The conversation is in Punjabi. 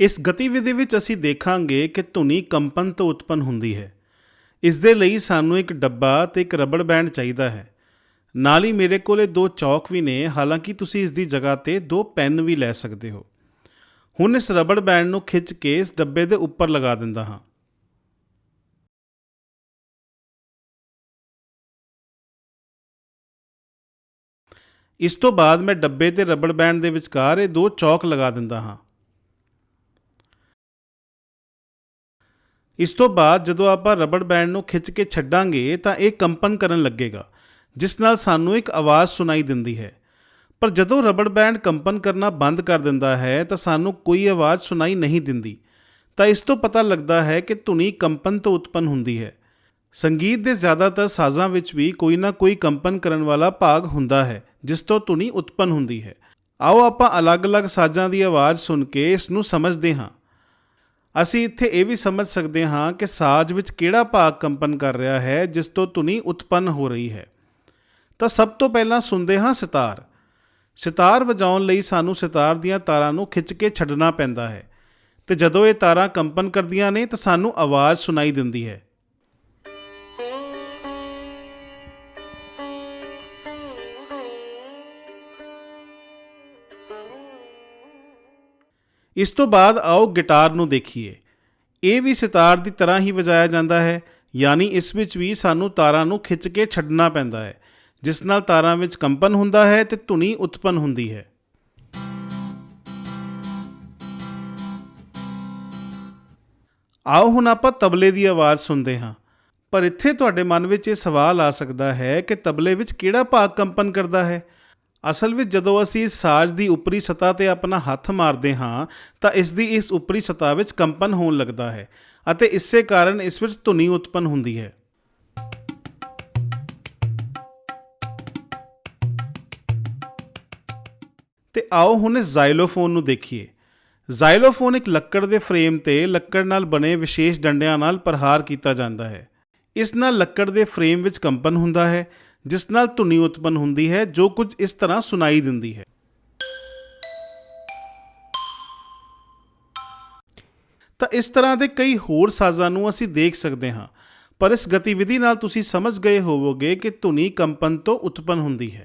ਇਸ ਗਤੀਵਿਧੀ ਵਿੱਚ ਅਸੀਂ ਦੇਖਾਂਗੇ ਕਿ ਧੁਨੀ ਕੰਪਨ ਤੋਂ ਉਤਪੰਨ ਹੁੰਦੀ ਹੈ। ਇਸ ਦੇ ਲਈ ਸਾਨੂੰ ਇੱਕ ਡੱਬਾ ਤੇ ਇੱਕ ਰਬੜ ਬੈਂਡ ਚਾਹੀਦਾ ਹੈ। ਨਾਲ ਹੀ ਮੇਰੇ ਕੋਲੇ ਦੋ ਚੌਕ ਵੀ ਨੇ, ਹਾਲਾਂਕਿ ਤੁਸੀਂ ਇਸ ਦੀ ਜਗ੍ਹਾ ਤੇ ਦੋ ਪੈਨ ਵੀ ਲੈ ਸਕਦੇ ਹੋ। ਹੁਣ ਇਸ ਰਬੜ ਬੈਂਡ ਨੂੰ ਖਿੱਚ ਕੇ ਇਸ ਡੱਬੇ ਦੇ ਉੱਪਰ ਲਗਾ ਦਿੰਦਾ ਹਾਂ। ਇਸ ਤੋਂ ਬਾਅਦ ਮੈਂ ਡੱਬੇ ਤੇ ਰਬੜ ਬੈਂਡ ਦੇ ਵਿਚਕਾਰ ਇਹ ਦੋ ਚੌਕ ਲਗਾ ਦਿੰਦਾ ਹਾਂ। ਇਸ ਤੋਂ ਬਾਅਦ ਜਦੋਂ ਆਪਾਂ ਰਬੜ ਬੈਂਡ ਨੂੰ ਖਿੱਚ ਕੇ ਛੱਡਾਂਗੇ ਤਾਂ ਇਹ ਕੰਪਨ ਕਰਨ ਲੱਗੇਗਾ, ਜਿਸ ਨਾਲ ਸਾਨੂੰ ਇੱਕ ਆਵਾਜ਼ ਸੁਣਾਈ ਦਿੰਦੀ ਹੈ। ਪਰ ਜਦੋਂ ਰਬੜ ਬੈਂਡ ਕੰਪਨ ਕਰਨਾ ਬੰਦ ਕਰ ਦਿੰਦਾ ਹੈ ਤਾਂ ਸਾਨੂੰ ਕੋਈ ਆਵਾਜ਼ ਸੁਣਾਈ ਨਹੀਂ ਦਿੰਦੀ, ਤਾਂ ਇਸ ਤੋਂ ਪਤਾ ਲੱਗਦਾ ਹੈ ਕਿ ਧੁਨੀ ਕੰਪਨ ਤੋਂ ਉਤਪੰਨ ਹੁੰਦੀ ਹੈ। ਸੰਗੀਤ ਦੇ ਜ਼ਿਆਦਾਤਰ ਸਾਜ਼ਾਂ ਵਿੱਚ ਵੀ ਕੋਈ ਨਾ ਕੋਈ ਕੰਪਨ ਕਰਨ ਵਾਲਾ ਭਾਗ ਹੁੰਦਾ ਹੈ, ਜਿਸ ਤੋਂ ਧੁਨੀ ਉਤਪੰਨ ਹੁੰਦੀ ਹੈ। ਆਓ ਆਪਾਂ ਅਲੱਗ-ਅਲੱਗ ਸਾਜ਼ਾਂ ਦੀ ਆਵਾਜ਼ ਸੁਣ ਕੇ ਇਸ ਨੂੰ ਸਮਝਦੇ ਹਾਂ। ਅਸੀਂ ਇੱਥੇ ਇਹ ਵੀ ਸਮਝ ਸਕਦੇ ਹਾਂ ਕਿ ਸਾਜ਼ ਵਿੱਚ ਕਿਹੜਾ ਭਾਗ ਕੰਪਨ ਕਰ ਰਿਹਾ ਹੈ, ਜਿਸ ਤੋਂ ਧੁਨੀ ਉਤਪੰਨ ਹੋ ਰਹੀ ਹੈ। ਤਾਂ ਸਭ ਤੋਂ ਪਹਿਲਾਂ ਸੁਣਦੇ ਹਾਂ ਸਿਤਾਰ। ਸਿਤਾਰ ਵਜਾਉਣ ਲਈ ਸਾਨੂੰ ਸਿਤਾਰ ਦੀਆਂ ਤਾਰਾਂ ਨੂੰ ਖਿੱਚ ਕੇ ਛੱਡਣਾ ਪੈਂਦਾ ਹੈ। ਤੇ ਜਦੋਂ ਇਹ ਤਾਰਾਂ ਕੰਪਨ ਕਰਦੀਆਂ ਨੇ, ਤਾਂ ਸਾਨੂੰ ਆਵਾਜ਼ ਸੁਣਾਈ ਦਿੰਦੀ ਹੈ। ਇਸ ਤੋਂ ਬਾਅਦ ਆਓ ਗਿਟਾਰ ਨੂੰ ਦੇਖੀਏ। ਇਹ ਵੀ ਸਿਤਾਰ ਦੀ ਤਰ੍ਹਾਂ ਹੀ ਵਜਾਇਆ ਜਾਂਦਾ ਹੈ, ਯਾਨੀ ਇਸ ਵਿੱਚ ਵੀ ਸਾਨੂੰ ਤਾਰਾਂ ਨੂੰ ਖਿੱਚ ਕੇ ਛੱਡਣਾ ਪੈਂਦਾ ਹੈ, ਜਿਸ ਨਾਲ ਤਾਰਾਂ ਵਿੱਚ ਕੰਪਨ ਹੁੰਦਾ ਹੈ ਤੇ ਧੁਨੀ ਉਤਪੰਨ ਹੁੰਦੀ ਹੈ। ਆਓ ਹੁਣ ਆਪਾਂ ਤਬਲੇ ਦੀ ਆਵਾਜ਼ ਸੁਣਦੇ ਹਾਂ। ਪਰ ਇੱਥੇ ਤੁਹਾਡੇ ਮਨ ਵਿੱਚ ਇਹ ਸਵਾਲ ਆ ਸਕਦਾ ਹੈ ਕਿ ਤਬਲੇ ਵਿੱਚ ਕਿਹੜਾ ਭਾਗ ਕੰਪਨ ਕਰਦਾ ਹੈ? ਅਸਲ ਵਿੱਚ ਜਦੋਂ ਅਸੀਂ ਇਸ ਸਾਜ਼ ਦੀ ਉੱਪਰੀ ਸਤਹ ਤੇ ਆਪਣਾ ਹੱਥ ਮਾਰਦੇ ਹਾਂ, ਤਾਂ ਇਸ ਦੀ ਇਸ ਉੱਪਰੀ ਸਤਹ ਵਿੱਚ ਕੰਪਨ ਹੋਣ ਲੱਗਦਾ ਹੈ ਅਤੇ ਇਸੇ ਕਾਰਨ ਇਸ ਵਿੱਚ ਧੁਨੀ ਉਤਪੰਨ ਹੁੰਦੀ ਹੈ। ਤੇ ਆਓ ਹੁਣ ਇਸ ਜ਼ਾਈਲੋਫੋਨ ਨੂੰ ਦੇਖੀਏ। ਜ਼ਾਇਲੋਫੋਨ ਇੱਕ ਲੱਕੜ ਦੇ ਫਰੇਮ ਤੇ ਲੱਕੜ ਨਾਲ ਬਣੇ ਵਿਸ਼ੇਸ਼ ਡੰਡਿਆਂ ਨਾਲ ਪ੍ਰਹਾਰ ਕੀਤਾ ਜਾਂਦਾ ਹੈ। ਇਸ ਨਾਲ ਲੱਕੜ ਦੇ ਫਰੇਮ ਵਿੱਚ ਕੰਪਨ ਹੁੰਦਾ ਹੈ ਜਿਸ ਨਾਲ ਧੁਨੀ ਉਤਪੰਨ ਹੁੰਦੀ ਹੈ, ਜੋ ਕੁਝ ਇਸ ਤਰ੍ਹਾਂ ਸੁਣਾਈ ਦਿੰਦੀ ਹੈ। ਤਾਂ ਇਸ ਤਰ੍ਹਾਂ ਦੇ ਕਈ ਹੋਰ ਸਾਜ਼ਾਂ ਨੂੰ ਅਸੀਂ ਦੇਖ ਸਕਦੇ ਹਾਂ, ਪਰ ਇਸ ਗਤੀਵਿਧੀ ਨਾਲ ਤੁਸੀਂ ਸਮਝ ਗਏ ਹੋਵੋਗੇ ਕਿ ਧੁਨੀ ਕੰਪਨ ਤੋਂ ਉਤਪੰਨ ਹੁੰਦੀ ਹੈ।